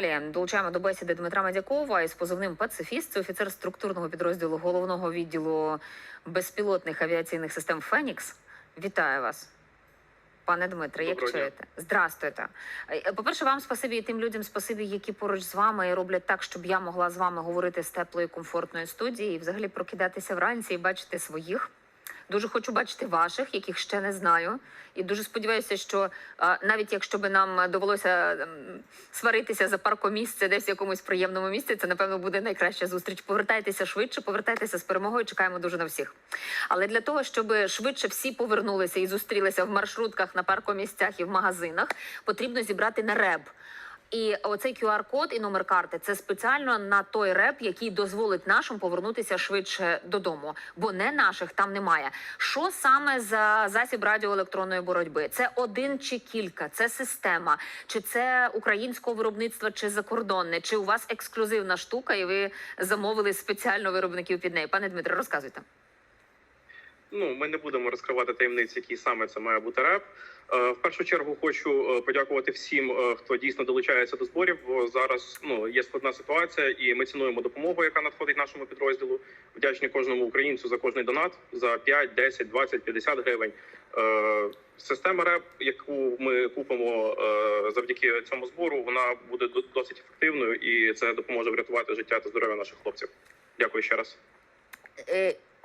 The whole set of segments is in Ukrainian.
Далі долучаємо до бесіди Дмитра Медякова із позивним Пацифіст. Це офіцер структурного підрозділу головного відділу безпілотних авіаційних систем Фенікс. Вітаю вас. Пане Дмитре, як Доброго дня. чуєте? Здрастуйте. Е, По-перше, вам спасибі і тим людям спасибі, які поруч з вами і роблять так, щоб я могла з вами говорити з теплої, комфортної студії і взагалі прокидатися вранці і бачити своїх. Дуже хочу бачити ваших, яких ще не знаю. І дуже сподіваюся, що навіть якщо би нам довелося ем, сваритися за паркомісце десь в якомусь приємному місці, це напевно буде найкраща зустріч. Повертайтеся швидше, повертайтеся з перемогою. Чекаємо дуже на всіх. Але для того, щоб швидше всі повернулися і зустрілися в маршрутках на паркомісцях і в магазинах, потрібно зібрати на реб. І оцей QR-код і номер карти це спеціально на той реп, який дозволить нашим повернутися швидше додому, бо не наших там немає. Що саме за засіб радіоелектронної боротьби? Це один чи кілька, це система, чи це українського виробництва, чи закордонне, чи у вас ексклюзивна штука, і ви замовили спеціально виробників під неї? Пане Дмитре, розказуйте. Ну, ми не будемо розкривати таємниць, який саме це має бути реп. Е, В першу чергу хочу е, подякувати всім, е, хто дійсно долучається до зборів. Бо зараз ну є складна ситуація, і ми цінуємо допомогу, яка надходить нашому підрозділу. Вдячні кожному українцю за кожний донат за 5, 10, 20, 50 гривень. Система РЕП, яку ми купимо завдяки цьому збору, вона буде досить ефективною, і це допоможе врятувати життя та здоров'я наших хлопців. Дякую ще раз.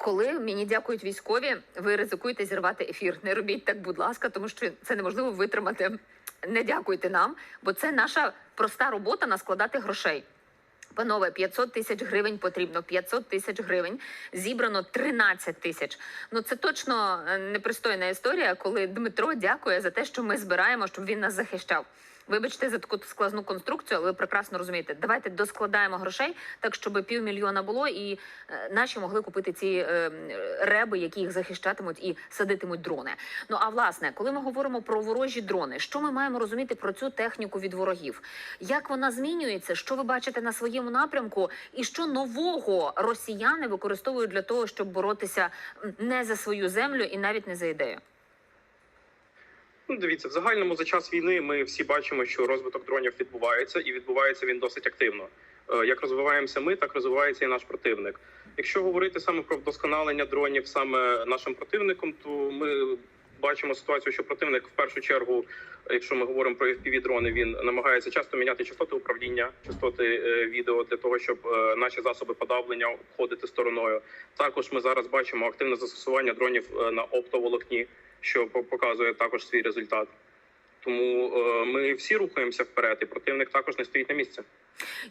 Коли мені дякують військові, ви ризикуєте зірвати ефір. Не робіть так, будь ласка, тому що це неможливо витримати. Не дякуйте нам, бо це наша проста робота наскладати грошей. Панове, 500 тисяч гривень потрібно. 500 тисяч гривень зібрано 13 тисяч. Ну це точно е, непристойна історія, коли Дмитро дякує за те, що ми збираємо, щоб він нас захищав. Вибачте за таку складну конструкцію, але ви прекрасно розумієте. Давайте доскладаємо грошей так, щоб півмільйона було, і е, наші могли купити ці е, реби, які їх захищатимуть і садитимуть дрони. Ну а власне, коли ми говоримо про ворожі дрони, що ми маємо розуміти про цю техніку від ворогів? Як вона змінюється? Що ви бачите на своєму напрямку? І що нового росіяни використовують для того, щоб боротися не за свою землю і навіть не за ідею? Ну, дивіться, в загальному за час війни ми всі бачимо, що розвиток дронів відбувається, і відбувається він досить активно. Е, Як розвиваємося ми, так розвивається і наш противник. Якщо говорити саме про вдосконалення дронів саме нашим противником, то ми бачимо ситуацію, що противник в першу чергу, якщо ми говоримо про fpv дрони, він намагається часто міняти частоти управління, частоти е, відео для того, щоб е, наші засоби подавлення обходити стороною. Також ми зараз бачимо активне застосування дронів на оптоволокні що по- показує також свій результат. Тому е, ми всі рухаємося вперед, і противник також не стоїть на місці.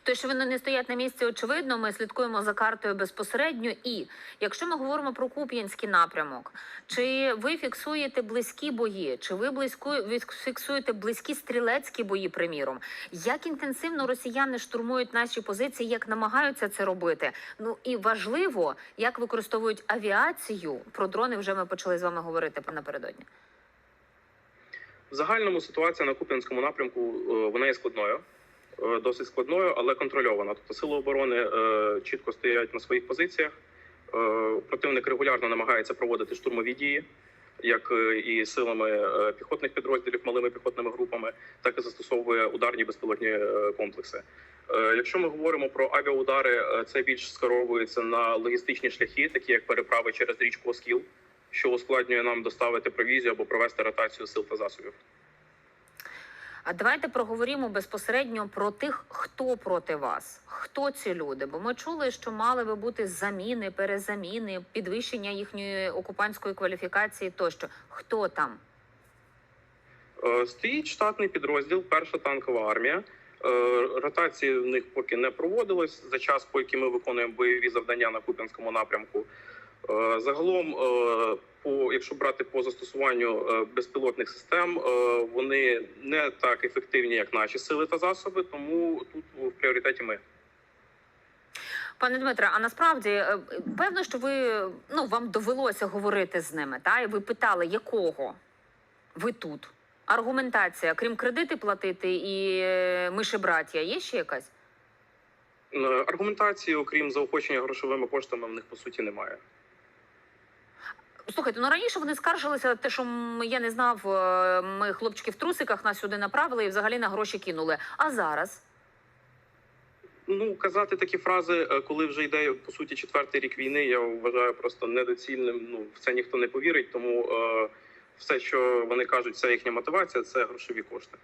Те, що вони не стоять на місці, очевидно, ми слідкуємо за картою безпосередньо. І якщо ми говоримо про Куп'янський напрямок, чи ви фіксуєте близькі бої, чи ви близько фіксуєте близькі стрілецькі бої, приміром, як інтенсивно росіяни штурмують наші позиції, як намагаються це робити? Ну і важливо, як використовують авіацію. Про дрони вже ми почали з вами говорити напередодні. В загальному ситуація на Куп'янському напрямку е, вона є складною, е, досить складною, але контрольована. Тобто сили оборони е, чітко стоять на своїх позиціях. Противник регулярно намагається проводити штурмові дії, як і силами піхотних підрозділів, малими піхотними групами, так і застосовує ударні безпілотні комплекси. Якщо ми говоримо про авіаудари, це більш скеровується на логістичні шляхи, такі як переправи через річку Оскіл, що ускладнює нам доставити провізію або провести ротацію сил та засобів. А давайте проговоримо безпосередньо про тих, хто проти вас, хто ці люди. Бо ми чули, що мали би бути заміни, перезаміни, підвищення їхньої окупантської кваліфікації тощо. Хто там? Е, Стоїть штатний підрозділ, перша танкова армія. Е, Ротації в них поки не проводилось за час, поки ми виконуємо бойові завдання на Куп'янському напрямку. Е, Загалом, е, по якщо брати по застосуванню е, безпілотних систем, вони не так ефективні, як наші сили та засоби, тому тут в пріоритеті ми. Пане Дмитре, а насправді певно, що ви ну вам довелося говорити з ними, та і ви питали, якого ви тут? Аргументація, крім кредити платити і е, мишебраття, є ще якась? Аргументації, окрім заохочення грошовими коштами, в них по суті немає. Слухайте, ну раніше вони скаржилися те, що я не знав, е, ми хлопчики в трусиках нас сюди направили і взагалі на гроші кинули. А зараз ну казати такі фрази, е, коли вже йде по суті четвертий рік війни, я вважаю просто недоцільним. Ну в це ніхто не повірить, тому е, все, що вони кажуть, це їхня мотивація, це грошові кошти.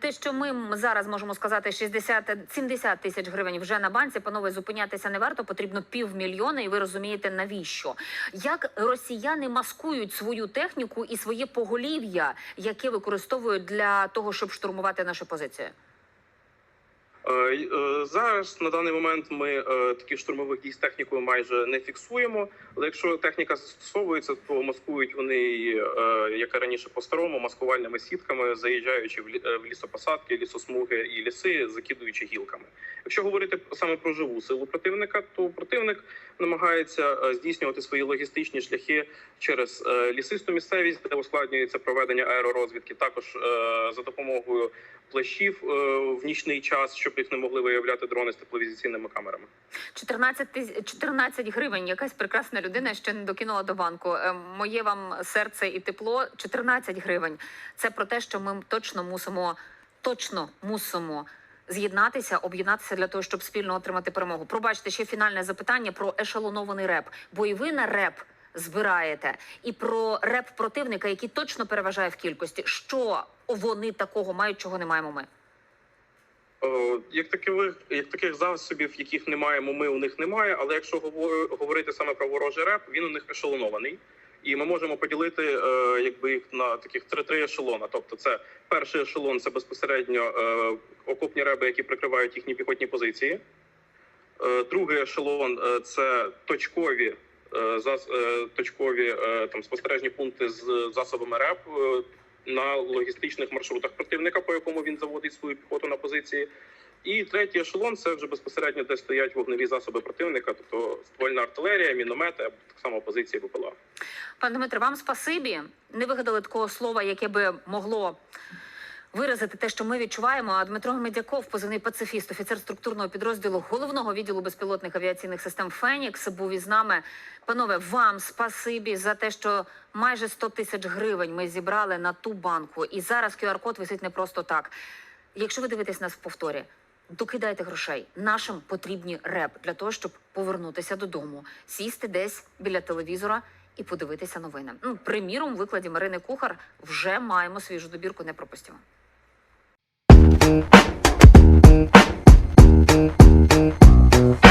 Те, що ми зараз можемо сказати, 60-70 тисяч гривень вже на банці, панове, зупинятися не варто, потрібно півмільйона, і ви розумієте, навіщо? Як росіяни маскують свою техніку і своє поголів'я, яке використовують для того, щоб штурмувати наші позиції? Е, е, Зараз на даний момент ми е, таких штурмових дій з технікою майже не фіксуємо. Але якщо техніка застосовується, то маскують вони, як і раніше по старому, маскувальними сітками, заїжджаючи в лі- в лісопосадки, лісосмуги і ліси, закидуючи гілками. Якщо говорити саме про живу силу противника, то противник намагається здійснювати свої логістичні шляхи через лісисту місцевість, де ускладнюється проведення аеророзвідки, також за допомогою плащів в нічний час, щоб їх не могли виявляти дрони з тепловізаційними камерами. 14, тис- 14 гривень. Якась прекрасна людина ще не докинула до банку. Е, Моє вам серце і тепло. 14 гривень. Це про те, що ми точно мусимо, точно мусимо з'єднатися, об'єднатися для того, щоб спільно отримати перемогу. Пробачте ще фінальне запитання про ешелонований реп. Бо і ви на реп збираєте, і про реп противника, який точно переважає в кількості. Що вони такого мають, чого не маємо ми? Е, Як таких, як таких засобів, яких не маємо, ми у них немає. Але якщо говор- говорити саме про ворожий реп, він у них ешелонований. І ми можемо поділити е, якби їх на таких три три ешелона. Тобто, це перший ешелон це безпосередньо е, окопні реби, які прикривають їхні піхотні позиції. Другий ешелон це точкові зас, точкові там спостережні пункти з засобами РЕП на логістичних маршрутах противника, по якому він заводить свою піхоту на позиції. І третій ешелон це вже безпосередньо, де стоять вогневі засоби противника, тобто ствольна артилерія, міномети, або так само позиції БПЛА. Пане Дмитро, вам спасибі. Не вигадали такого слова, яке би могло виразити те, що ми відчуваємо. А Дмитро Медяков, позивний пацифіст, офіцер структурного підрозділу головного відділу безпілотних авіаційних систем Фенікс, був із нами. Панове, вам спасибі за те, що майже 100 тисяч гривень ми зібрали на ту банку. І зараз QR-код висить не просто так. Якщо ви дивитесь нас в повторі, докидайте грошей. Нашим потрібні реп для того, щоб повернутися додому, сісти десь біля телевізора і подивитися новини. Ну, приміром, у викладі Марини Кухар вже маємо свіжу добірку. Не пропустимо. Thank you.